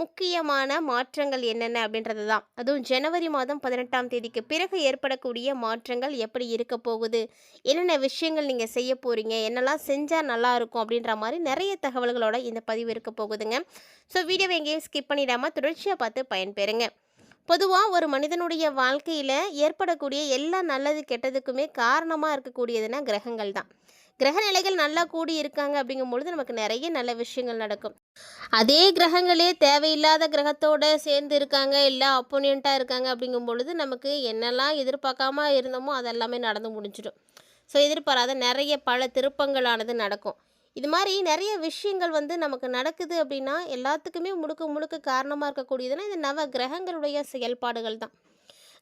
முக்கியமான மாற்றங்கள் என்னென்ன அப்படின்றது தான். அதுவும் ஜனவரி மாதம் பதினெட்டாம் தேதிக்கு பிறகு ஏற்படக்கூடிய மாற்றங்கள் எப்படி இருக்க போகுது? என்னென்ன விஷயங்கள் நீங்கள் செய்ய போகிறீங்க என்னெல்லாம் செஞ்சால் நல்லா இருக்கும் அப்படின்ற மாதிரி நிறைய தகவல்களோட இந்த பதிவு இருக்க போகுதுங்க. ஸோ வீடியோவை எங்கேயும் ஸ்கிப் பண்ணிடாமல் தொடர்ச்சியாக பார்த்து பயன்பெறுங்க. பொதுவாக ஒரு மனிதனுடைய வாழ்க்கையில் ஏற்படக்கூடிய எல்லா நல்லது கெட்டதுக்குமே காரணமாக இருக்கக்கூடியதுன்னா கிரகங்கள் தான். கிரக நிலைகள் நல்லா கூடி இருக்காங்க அப்படிங்கும் பொழுது நமக்கு நிறைய நல்ல விஷயங்கள் நடக்கும். அதே கிரகங்களே தேவையில்லாத கிரகத்தோட சேர்ந்து இருக்காங்க இல்லை அப்போனியண்ட்டாக இருக்காங்க அப்படிங்கும் பொழுது நமக்கு என்னெல்லாம் எதிர்பார்க்காம இருந்தோமோ அதெல்லாமே நடந்து முடிஞ்சிடும். ஸோ எதிர்பாராத நிறைய பல திருப்பங்களானது நடக்கும். இது மாதிரி நிறைய விஷயங்கள் வந்து நமக்கு நடக்குது அப்படின்னா எல்லாத்துக்குமே முழுக்க முழுக்க காரணமாக இருக்கக்கூடியதுன்னா இந்த நவ கிரகங்களுடைய செயல்பாடுகள் தான்.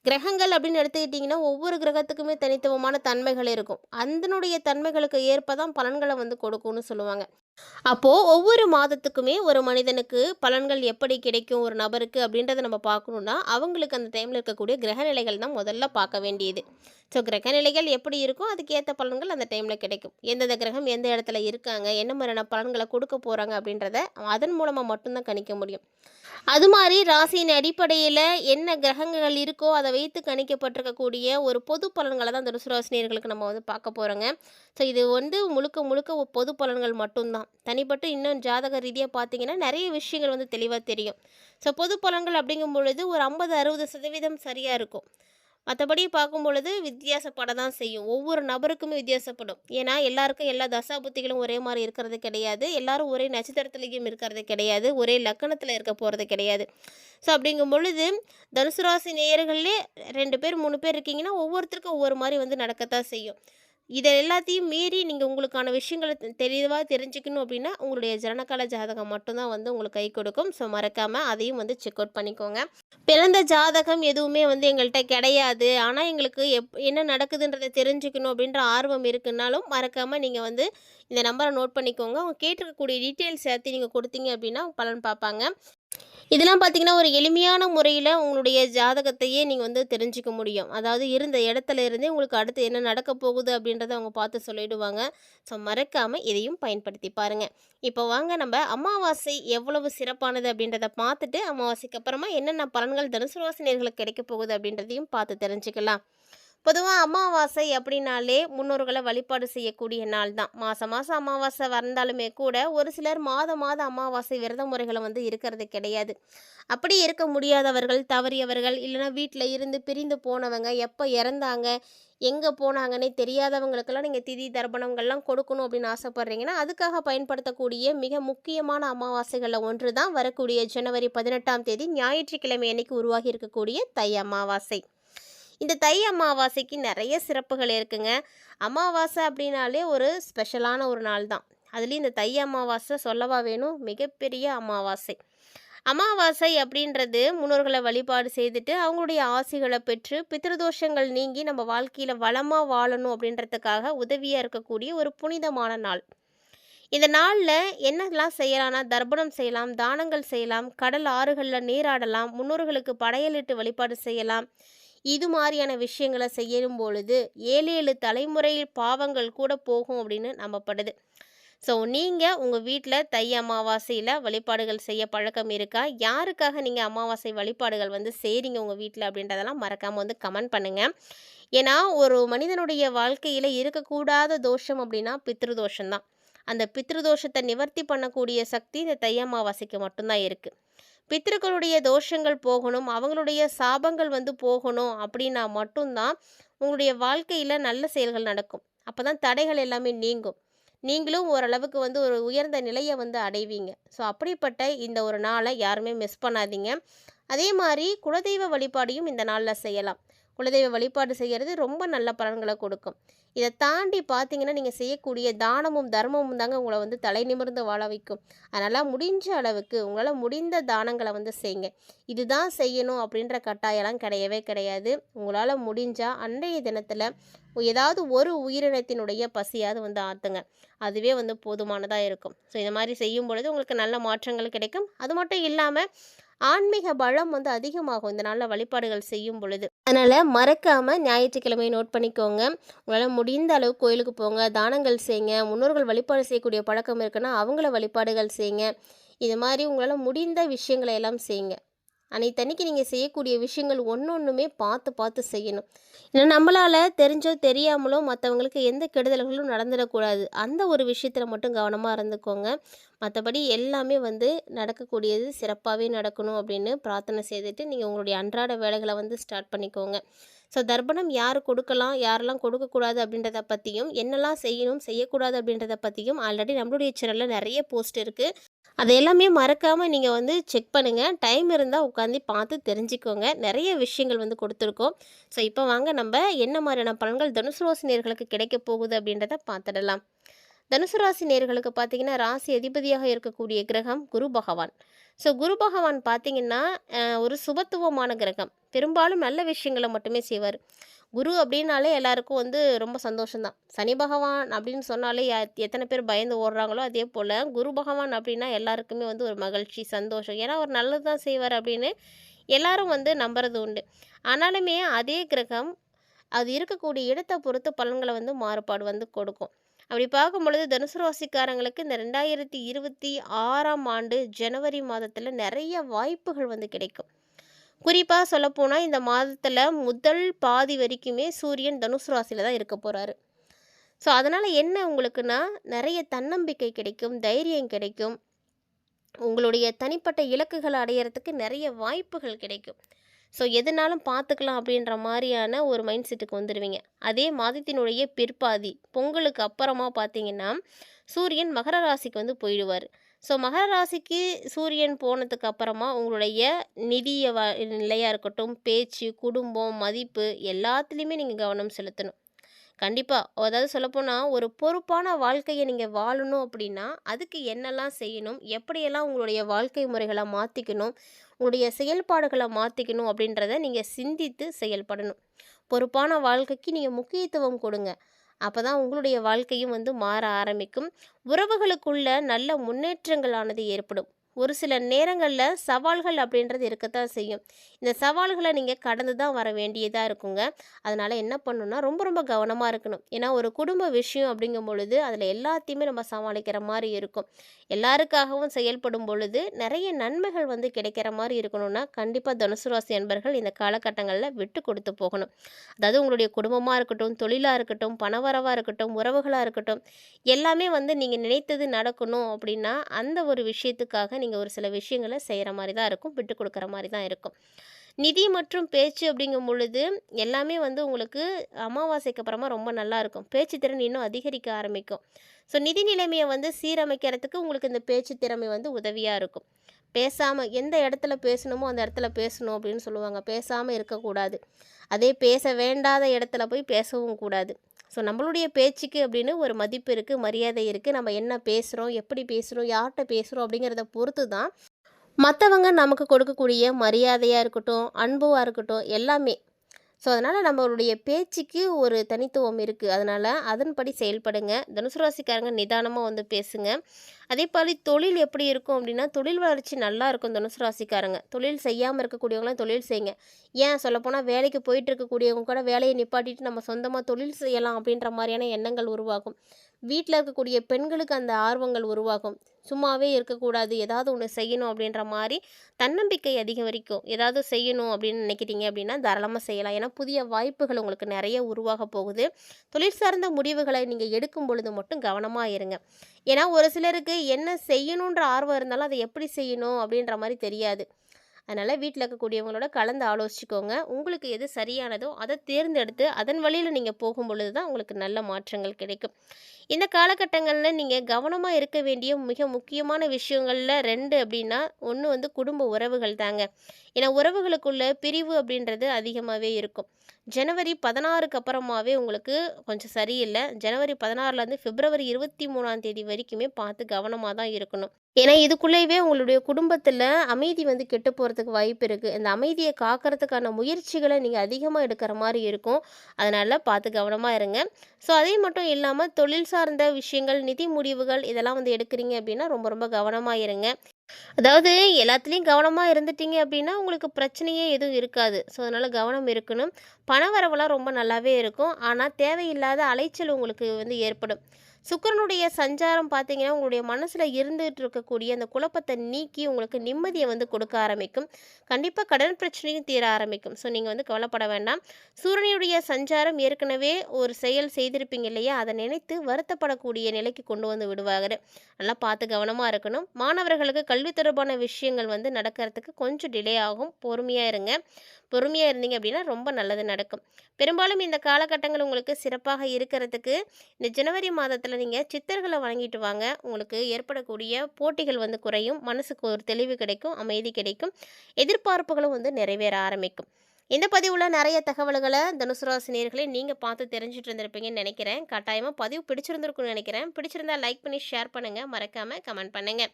கிரகங்கள் அப்படின்னு எடுத்துக்கிட்டிங்கன்னா ஒவ்வொரு கிரகத்துக்குமே தனித்துவமான தன்மைகள் இருக்கும். அதனுடைய தன்மைகளுக்கு ஏற்ப தான் பலன்களை வந்து கொடுக்கும்னு சொல்லுவாங்க. அப்போது ஒவ்வொரு மாதத்துக்குமே ஒரு மனிதனுக்கு பலன்கள் எப்படி கிடைக்கும் ஒரு நபருக்கு அப்படின்றத நம்ம பார்க்கணுன்னா அவங்களுக்கு அந்த டைமில் இருக்கக்கூடிய கிரகநிலைகள் தான் முதல்ல பார்க்க வேண்டியது. ஸோ கிரகநிலைகள் எப்படி இருக்கோ அதுக்கேற்ற பலன்கள் அந்த டைமில் கிடைக்கும். எந்தெந்த கிரகம் எந்த இடத்துல இருக்காங்க என்ன மாதிரியான பலன்களை கொடுக்க போகிறாங்க அப்படின்றத அதன் மூலமாக மட்டும்தான் கணிக்க முடியும். அது மாதிரி ராசியின் அடிப்படையில் என்ன கிரகங்கள் இருக்கோ அதை வைத்து கணிக்கப்பட்டிருக்கக்கூடிய ஒரு பொது பலன்களை தான் அந்த ருசுராசினியர்களுக்கு நம்ம வந்து பார்க்க போகிறோங்க ஸோ இது வந்து முழுக்க முழுக்க பொது பலன்கள் மட்டும்தான். தனிப்பட்டு இன்னும் ஜாதக ரீதியாக பார்த்தீங்கன்னா நிறைய விஷயங்கள் வந்து தெளிவாக தெரியும். ஸோ பொது பலன்கள் அப்படிங்கும் பொழுது ஒரு ஐம்பது அறுபது சதவீதம் சரியாக இருக்கும். மற்றபடி பார்க்கும் பொழுது வித்தியாசப்பட தான் செய்யும். ஒவ்வொரு நபருக்குமே வித்தியாசப்படும். ஏன்னா எல்லாருக்கும் எல்லா தசா புத்திகளும் ஒரே மாதிரி இருக்கிறது கிடையாது. எல்லாரும் ஒரே நட்சத்திரத்துலேயும் இருக்கிறது கிடையாது. ஒரே லக்கணத்தில் இருக்க போகிறது கிடையாது. ஸோ அப்படிங்கும் பொழுது தனுசு ராசி நேயர்கள்லேயே ரெண்டு பேர் மூணு பேர் இருக்கீங்கன்னா ஒவ்வொருத்தருக்கும் ஒவ்வொரு மாதிரி வந்து நடக்கத்தான் செய்யும். இதை எல்லாத்தையும் மீறி நீங்கள் உங்களுக்கான விஷயங்களை தெளிவாக தெரிஞ்சுக்கணும் அப்படின்னா உங்களுடைய ஜனனகால ஜாதகம் மட்டும்தான் வந்து உங்களுக்கு கை கொடுக்கும். ஸோ மறக்காமல் அதையும் வந்து செக் அவுட் பண்ணிக்கோங்க. பிறந்த ஜாதகம் எதுவுமே வந்து எங்கள்கிட்ட கிடையாது. ஆனால் எங்களுக்கு எப் என்ன நடக்குதுன்றதை தெரிஞ்சுக்கணும் அப்படின்ற ஆர்வம் இருக்குன்னாலும் மறக்காமல் நீங்கள் வந்து இந்த நம்பரை நோட் பண்ணிக்கோங்க. அவங்க கேட்டிருக்கக்கூடிய டீட்டெயில்ஸ் சேர்த்து நீங்கள் கொடுத்தீங்க அப்படின்னா பலன் பார்ப்பாங்க. இதெல்லாம் பார்த்தீங்கன்னா ஒரு எளிமையான முறையில் உங்களுடைய ஜாதகத்தையே நீங்கள் வந்து தெரிஞ்சுக்க முடியும். அதாவது இருந்த இடத்துல இருந்தே உங்களுக்கு அடுத்து என்ன நடக்க போகுது அப்படின்றத அவங்க பார்த்து சொல்லிடுவாங்க. ஸோ மறக்காமல் இதையும் பயன்படுத்தி பாருங்கள் இப்போ வாங்க நம்ம அமாவாசை எவ்வளவு சிறப்பானது அப்படின்றத பார்த்துட்டு அமாவாசைக்கு அப்புறமா என்னென்ன பலன்கள் தனுசு ராசினியர்களுக்கு கிடைக்க போகுது அப்படின்றதையும் பார்த்து தெரிஞ்சுக்கலாம். பொதுவாக அமாவாசை அப்படின்னாலே முன்னோர்களை வழிபாடு செய்யக்கூடிய நாள் தான். மாதம் மாதம் அமாவாசை வந்தாலுமே கூட ஒரு சிலர் மாதம் மாதம் அமாவாசை விரத முறைகளை வந்து இருக்கிறது கிடையாது. அப்படி இருக்க முடியாதவர்கள் தவறியவர்கள் இல்லைன்னா வீட்டில் இருந்து பிரிந்து போனவங்க எப்போ இறந்தாங்க எங்கே போனாங்கன்னே தெரியாதவங்களுக்கெல்லாம் நீங்கள் திதி தர்ப்பணங்கள்லாம் கொடுக்கணும் அப்படின்னு ஆசைப்பட்றீங்கன்னா அதுக்காக பயன்படுத்தக்கூடிய மிக முக்கியமான அமாவாசைகளில் ஒன்று தான் வரக்கூடிய ஜனவரி பதினெட்டாம் தேதி ஞாயிற்றுக்கிழமை அன்னைக்கு உருவாகி இருக்கக்கூடிய தை அமாவாசை. இந்த தை அமாவாசைக்கு நிறைய சிறப்புகள் இருக்குங்க. அமாவாசை அப்படின்னாலே ஒரு ஸ்பெஷலான ஒரு நாள் தான். அதுலேயும் இந்த தை அமாவாசை சொல்லவா வேணும்? மிகப்பெரிய அமாவாசை. அமாவாசை அப்படின்றது முன்னோர்களை வழிபாடு செய்துட்டு அவங்களுடைய ஆசிகளை பெற்று பித்ருதோஷங்கள் நீங்கி நம்ம வாழ்க்கையில் வளமாக வாழணும் அப்படின்றதுக்காக உதவியாக இருக்கக்கூடிய ஒரு புனிதமான நாள். இந்த நாளில் என்னெல்லாம் செய்யலாம்னா தர்ப்பணம் செய்யலாம் தானங்கள் செய்யலாம் கடல் ஆறுகளில் நீராடலாம் முன்னோர்களுக்கு படையலிட்டு வழிபாடு செய்யலாம் இது மாதிரியான விஷயங்களை செய்யும் பொழுது ஏழு ஏழு தலைமுறையில் பாவங்கள் கூட போகும் அப்படின்னு நம்பப்படுது. ஸோ நீங்கள் உங்கள் வீட்டில் தை அமாவாசையில் வழிபாடுகள் செய்ய பழக்கம் இருக்கா? யாருக்காக நீங்கள் அமாவாசை வழிபாடுகள் வந்து செய்கிறீங்க உங்கள் வீட்டில் அப்படின்றதெல்லாம் மறக்காமல் வந்து கமெண்ட் பண்ணுங்கள் ஏன்னா ஒரு மனிதனுடைய வாழ்க்கையில் இருக்கக்கூடாத தோஷம் அப்படின்னா பித்ருதோஷம் தான் அந்த பித்ருதோஷத்தை நிவர்த்தி பண்ணக்கூடிய சக்தி இந்த தை அமாவாசைக்கு மட்டும்தான் இருக்குது பித்திருக்களுடைய தோஷங்கள் போகணும் அவங்களுடைய சாபங்கள் வந்து போகணும் அப்படின்னா மட்டும்தான் உங்களுடைய வாழ்க்கையில் நல்ல செயல்கள் நடக்கும். அப்போ தான் தடைகள் எல்லாமே நீங்கும். நீங்களும் ஓரளவுக்கு வந்து ஒரு உயர்ந்த நிலையை வந்து அடைவீங்க. ஸோ அப்படிப்பட்ட இந்த ஒரு நாளை யாருமே மிஸ் பண்ணாதீங்க. அதே மாதிரி குலதெய்வ வழிபாடையும் இந்த நாளில் செய்யலாம். குலதெய்வ வழிபாடு செய்கிறது ரொம்ப நல்ல பலன்களை கொடுக்கும். இதை தாண்டி பார்த்தீங்கன்னா நீங்கள் செய்யக்கூடிய தானமும் தர்மமும் தாங்க உங்களை வந்து தலை நிமிர்ந்து வாழ வைக்கும். அதனால் முடிஞ்ச அளவுக்கு உங்களால் முடிந்த தானங்களை வந்து செய்யுங்க. இதுதான் செய்யணும் அப்படின்ற கட்டாயம்லாம் கிடையவே கிடையாது. உங்களால் முடிஞ்சால் அன்றைய தினத்தில் ஏதாவது ஒரு உயிரினத்தினுடைய பசியாவது வந்து ஆற்றுங்க அதுவே வந்து போதுமானதாக இருக்கும். ஸோ இந்த மாதிரி செய்யும் பொழுது உங்களுக்கு நல்ல மாற்றங்கள் கிடைக்கும். அது மட்டும் இல்லாமல் ஆன்மீக பலம் வந்து அதிகமாகும் இந்த நாளில் வழிபாடுகள் செய்யும் பொழுது. அதனால் மறக்காமல் ஞாயிற்றுக்கிழமை நோட் பண்ணிக்கோங்க. உங்களால் முடிந்த அளவு கோயிலுக்கு போங்க தானங்கள் செய்யுங்க முன்னோர்கள் வழிபாடு செய்யக்கூடிய பழக்கம் இருக்குன்னா அவங்கள வழிபாடுகள் செய்யுங்க இது மாதிரி உங்களால் முடிந்த விஷயங்களை எல்லாம் செய்யுங்க அன்னைத்தன்னைக்கு நீங்கள் செய்யக்கூடிய விஷயங்கள் ஒன்று ஒன்றுமே பார்த்து பார்த்து செய்யணும். ஏன்னா நம்மளால் தெரிஞ்சோ தெரியாமலோ மற்றவங்களுக்கு எந்த கெடுதல்களும் நடந்துடக்கூடாது. அந்த ஒரு விஷயத்தில் மட்டும் கவனமாக இருந்துக்கோங்க. மற்றபடி எல்லாமே வந்து நடக்கக்கூடியது சிறப்பாகவே நடக்கணும் அப்படின்னு பிரார்த்தனை செய்துட்டு நீங்கள் உங்களுடைய அன்றாட வேலைகளை வந்து ஸ்டார்ட் பண்ணிக்கோங்க. ஸோ தர்ப்பணம் யார் கொடுக்கலாம் யாரெல்லாம் கொடுக்கக்கூடாது அப்படின்றத பற்றியும் என்னெல்லாம் செய்யணும் செய்யக்கூடாது அப்படின்றத பற்றியும் ஆல்ரெடி நம்மளுடைய சேனலில் நிறைய போஸ்ட் இருக்குது அதை எல்லாமே மறக்காமல் நீங்கள் வந்து செக் பண்ணுங்கள் டைம் இருந்தால் உட்காந்து பார்த்து தெரிஞ்சுக்கோங்க. நிறைய விஷயங்கள் வந்து கொடுத்துருக்கோம். ஸோ இப்போ வாங்க நம்ம என்ன மாதிரியான பலன்கள் தனுசு ராசி நேர்களுக்கு கிடைக்க போகுது அப்படின்றத பார்த்துடலாம். தனுசு ராசி நேர்களுக்கு பார்த்தீங்கன்னா ராசி அதிபதியாக இருக்கக்கூடிய கிரகம் குரு பகவான். ஸோ குரு பகவான் பார்த்தீங்கன்னா ஒரு சுபத்துவமான கிரகம். பெரும்பாலும் நல்ல விஷயங்களை மட்டுமே செய்வார். குரு அப்படின்னாலே எல்லாருக்கும் வந்து ரொம்ப சந்தோஷம்தான். சனி பகவான் அப்படின்னு சொன்னாலே யா- எத்தனை பேர் பயந்து ஓடுறாங்களோ அதே போல் குரு பகவான் அப்படின்னா எல்லாருக்குமே வந்து ஒரு மகிழ்ச்சி சந்தோஷம். ஏன்னா அவர் நல்லது தான் செய்வார் அப்படின்னு எல்லாரும் வந்து நம்புறது உண்டு. ஆனாலுமே அதே கிரகம் அது இருக்கக்கூடிய இடத்தை பொறுத்து பலன்களை வந்து மாறுபாடு வந்து கொடுக்கும். அப்படி பார்க்கும் பொழுது தனுசு ராசிக்காரங்களுக்கு இந்த ரெண்டாயிரத்தி இருபத்தி ஆறாம் ஆண்டு ஜனவரி மாதத்தில் நிறைய வாய்ப்புகள் வந்து கிடைக்கும். குறிப்பாக சொல்லப்போனால் இந்த மாதத்தில் முதல் பாதி வரைக்குமே சூரியன் தனுசு ராசியில் தான் இருக்க போகிறாரு ஸோ அதனால் என்ன உங்களுக்குன்னா நிறைய தன்னம்பிக்கை கிடைக்கும் தைரியம் கிடைக்கும். உங்களுடைய தனிப்பட்ட இலக்குகளை அடையிறதுக்கு நிறைய வாய்ப்புகள் கிடைக்கும். ஸோ எதுனாலும் பார்த்துக்கலாம் அப்படின்ற மாதிரியான ஒரு மைண்ட் செட்டுக்கு வந்துடுவீங்க அதே மாதத்தினுடைய பிற்பாதி பொங்கலுக்கு அப்புறமா பார்த்தீங்கன்னா சூரியன் மகர ராசிக்கு வந்து போயிடுவார். ஸோ மகர ராசிக்கு சூரியன் போனதுக்கு அப்புறமா உங்களுடைய நிதிய வ நிலையாக இருக்கட்டும் பேச்சு குடும்பம் மதிப்பு எல்லாத்துலேயுமே நீங்கள் கவனம் செலுத்தணும். கண்டிப்பாக அதாவது சொல்லப்போனால் ஒரு பொறுப்பான வாழ்க்கையை நீங்கள் வாழணும் அப்படின்னா அதுக்கு என்னெல்லாம் செய்யணும்? எப்படியெல்லாம் உங்களுடைய வாழ்க்கை முறைகளை மாற்றிக்கணும் உங்களுடைய செயல்பாடுகளை மாற்றிக்கணும் அப்படின்றத நீங்கள் சிந்தித்து செயல்படணும். பொறுப்பான வாழ்க்கைக்கு நீங்கள் முக்கியத்துவம் கொடுங்க. அப்போ தான் உங்களுடைய வாழ்க்கையும் வந்து மாற ஆரம்பிக்கும். உறவுகளுக்குள்ள நல்ல முன்னேற்றங்களானது ஏற்படும். ஒரு சில நேரங்களில் சவால்கள் அப்படின்றது இருக்கத்தான் செய்யும். இந்த சவால்களை நீங்கள் கடந்து தான் வர வேண்டியதாக இருக்குங்க. அதனால் என்ன பண்ணணும்னா ரொம்ப ரொம்ப கவனமாக இருக்கணும். ஏன்னா ஒரு குடும்ப விஷயம் அப்படிங்கும் பொழுது அதில் எல்லாத்தையுமே நம்ம சமாளிக்கிற மாதிரி இருக்கும். எல்லாருக்காகவும் செயல்படும் பொழுது நிறைய நன்மைகள் வந்து கிடைக்கிற மாதிரி இருக்கணும்னா கண்டிப்பாக தனுசு ராசி அன்பர்கள் இந்த காலகட்டங்களில் விட்டு கொடுத்து போகணும். அதாவது உங்களுடைய குடும்பமாக இருக்கட்டும் தொழிலாக இருக்கட்டும் பணவரவாக இருக்கட்டும் உறவுகளாக இருக்கட்டும் எல்லாமே வந்து நீங்கள் நினைத்தது நடக்கணும் அப்படின்னா அந்த ஒரு விஷயத்துக்காக நீங்கள் ஒரு சில விஷயங்களை செய்கிற மாதிரி தான் இருக்கும் விட்டு கொடுக்குற மாதிரி தான் இருக்கும். நிதி மற்றும் பேச்சு அப்படிங்கும் பொழுது எல்லாமே வந்து உங்களுக்கு அமாவாசைக்கு அப்புறமா ரொம்ப நல்லா இருக்கும். பேச்சு திறன் இன்னும் அதிகரிக்க ஆரம்பிக்கும். ஸோ நிதி நிலைமையை வந்து சீரமைக்கிறதுக்கு உங்களுக்கு இந்த பேச்சு திறமை வந்து உதவியாக இருக்கும். பேசாமல் எந்த இடத்துல பேசணுமோ அந்த இடத்துல பேசணும் அப்படின்னு சொல்லுவாங்க. பேசாமல் இருக்கக்கூடாது. அதே பேச வேண்டாத இடத்துல போய் பேசவும் கூடாது. ஸோ நம்மளுடைய பேச்சுக்கு அப்படின்னு ஒரு மதிப்பு இருக்குது மரியாதை இருக்குது நம்ம என்ன பேசுகிறோம் எப்படி பேசுகிறோம் யார்கிட்ட பேசுகிறோம் அப்படிங்கிறத பொறுத்து தான் மற்றவங்க நமக்கு கொடுக்கக்கூடிய மரியாதையாக இருக்கட்டும் அன்புவாக இருக்கட்டும் எல்லாமே ஸோ அதனால் நம்மளுடைய பேச்சுக்கு ஒரு தனித்துவம் இருக்குது அதனால் அதன்படி செயல்படுங்க. தனுசு ராசிக்காரங்க நிதானமாக வந்து பேசுங்க. அதே மாதிரி தொழில் எப்படி இருக்கும் அப்படின்னா தொழில் வளர்ச்சி நல்லா இருக்கும் தனுசு ராசிக்காரங்க. தொழில் செய்யாமல் இருக்கக்கூடியவங்களாம் தொழில் செய்யுங்க. ஏன் சொல்லப்போனால் வேலைக்கு போயிட்டு இருக்கக்கூடியவங்க கூட வேலையை நிப்பாட்டிட்டு நம்ம சொந்தமாக தொழில் செய்யலாம் அப்படின்ற மாதிரியான எண்ணங்கள் உருவாகும். வீட்டில் இருக்கக்கூடிய பெண்களுக்கு அந்த ஆர்வங்கள் உருவாகும். சும்மாவே இருக்கக்கூடாது. ஏதாவது ஒன்று செய்யணும் அப்படின்ற மாதிரி தன்னம்பிக்கை அதிகம் வரைக்கும். ஏதாவது செய்யணும் அப்படின்னு நினைக்கிறீங்க அப்படின்னா தாராளமாக செய்யலாம். ஏன்னா புதிய வாய்ப்புகள் உங்களுக்கு நிறைய உருவாக போகுது. தொழில் சார்ந்த முடிவுகளை நீங்கள் எடுக்கும் பொழுது மட்டும் கவனமாக இருங்க. ஏன்னா ஒரு சிலருக்கு என்ன செய்யணுன்ற ஆர்வம் இருந்தாலும் அதை எப்படி செய்யணும் அப்படின்ற மாதிரி தெரியாது. அதனால் வீட்டில் இருக்கக்கூடியவங்களோட கலந்து ஆலோசிச்சுக்கோங்க. உங்களுக்கு எது சரியானதோ அதை தேர்ந்தெடுத்து அதன் வழியில் நீங்கள் போகும் பொழுது தான் உங்களுக்கு நல்ல மாற்றங்கள் கிடைக்கும். இந்த காலகட்டங்களில் நீங்கள் கவனமாக இருக்க வேண்டிய மிக முக்கியமான விஷயங்களில் ரெண்டு அப்படின்னா ஒன்று வந்து குடும்ப உறவுகள் தாங்க. ஏன்னா உறவுகளுக்குள்ள பிரிவு அப்படின்றது அதிகமாகவே இருக்கும். ஜனவரி பதினாறுக்கு அப்புறமாவே உங்களுக்கு கொஞ்சம் சரியில்லை. ஜனவரி பதினாறுலேருந்து பிப்ரவரி இருபத்தி மூணாம் தேதி வரைக்குமே பார்த்து கவனமாக தான் இருக்கணும். ஏன்னா இதுக்குள்ளேயே உங்களுடைய குடும்பத்தில் அமைதி வந்து கெட்டு போகிறதுக்கு வாய்ப்பு இருக்குது இந்த அமைதியை காக்கிறதுக்கான முயற்சிகளை நீங்கள் அதிகமாக எடுக்கிற மாதிரி இருக்கும். அதனால் பார்த்து கவனமாக இருங்க. ஸோ அதே மட்டும் இல்லாமல் தொழில் சார்ந்த விஷயங்கள் நிதி முடிவுகள் இதெல்லாம் வந்து எடுக்கிறீங்க அப்படின்னா ரொம்ப ரொம்ப கவனமாக இருங்க. அதாவது எல்லாத்துலேயும் கவனமாக இருந்துட்டீங்க அப்படின்னா உங்களுக்கு பிரச்சனையே எதுவும் இருக்காது. ஸோ அதனால் கவனம் இருக்கணும். பண வரவெல்லாம் ரொம்ப நல்லாவே இருக்கும். ஆனால் தேவையில்லாத அலைச்சல் உங்களுக்கு வந்து ஏற்படும். சுக்கிரனுடைய சஞ்சாரம் பார்த்தீங்கன்னா உங்களுடைய மனசில் இருந்துகிட்டு இருக்கக்கூடிய அந்த குழப்பத்தை நீக்கி உங்களுக்கு நிம்மதியை வந்து கொடுக்க ஆரம்பிக்கும். கண்டிப்பாக கடன் பிரச்சனையும் தீர ஆரம்பிக்கும். ஸோ நீங்கள் வந்து கவலைப்பட வேண்டாம். சூரியனுடைய சஞ்சாரம் ஏற்கனவே ஒரு செயல் செய்திருப்பீங்க இல்லையா? அதை நினைத்து வருத்தப்படக்கூடிய நிலைக்கு கொண்டு வந்து விடுவாங்க நல்லா பார்த்து கவனமாக இருக்கணும். மாணவர்களுக்கு கல்வி தொடர்பான விஷயங்கள் வந்து நடக்கிறதுக்கு கொஞ்சம் டிலே ஆகும். பொறுமையாக இருங்க. பொறுமையாக இருந்தீங்க அப்படின்னா ரொம்ப நல்லது நடக்கும். பெரும்பாலும் இந்த காலகட்டங்கள் உங்களுக்கு சிறப்பாக இருக்கிறதுக்கு இந்த ஜனவரி மாதத்தில் நீங்கள் சித்தர்களை வழங்கிட்டு வாங்க. உங்களுக்கு ஏற்படக்கூடிய போட்டிகள் வந்து குறையும். மனசுக்கு ஒரு தெளிவு கிடைக்கும் அமைதி கிடைக்கும். எதிர்பார்ப்புகளும் வந்து நிறைவேற ஆரம்பிக்கும். இந்த பதிவில் நிறைய தகவல்களை தனுசு நீங்கள் பார்த்து தெரிஞ்சுட்டு இருந்திருப்பீங்கன்னு நினைக்கிறேன். கட்டாயமாக பதிவு பிடிச்சிருந்திருக்கும்னு நினைக்கிறேன். பிடிச்சிருந்தா லைக் பண்ணி ஷேர் பண்ணுங்கள் மறக்காமல் கமெண்ட் பண்ணுங்கள்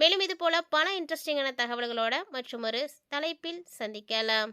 மேலும் இது போல் பல இன்ட்ரெஸ்டிங்கான தகவல்களோட மற்றும் ஒரு தலைப்பில் சந்திக்கலாம்.